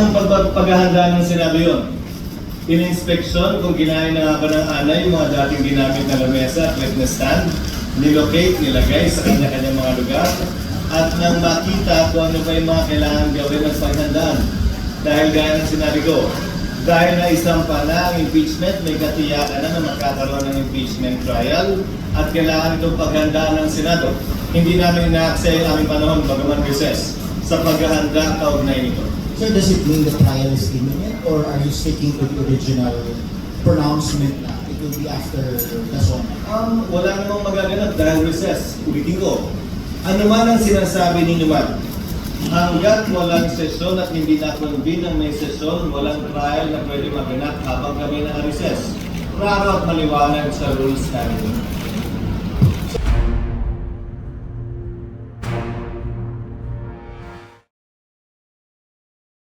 ng pag paghahanda ng Senado yun. In-inspection kung ginahin na ba ng ANA yung mga dating ginamit na lamesa at witness stand, nilocate, nilagay sa kanya-kanyang mga lugar, at nang makita kung ano pa yung mga kailangan gawin at paghandaan. Dahil gaya ng sinabi ko, dahil na isang pa na ang impeachment, may katiyakan na na magkakaroon ng impeachment trial at kailangan itong paghandaan ng Senado. Hindi namin na-access ang aming panahon bagaman recess sa paghahanda kaugnay nito. Sir, does it mean the trial is imminent or are you sticking to the original pronouncement na it will be after the SONA? Um, wala namang magaganap dahil recess. Ulitin ko. Ano man ang sinasabi ninyo man, hanggat walang sesyon at hindi na-convene ang may sesyon, walang trial na pwede maganap habang kami na recess. Klaro at maliwanag sa rules namin.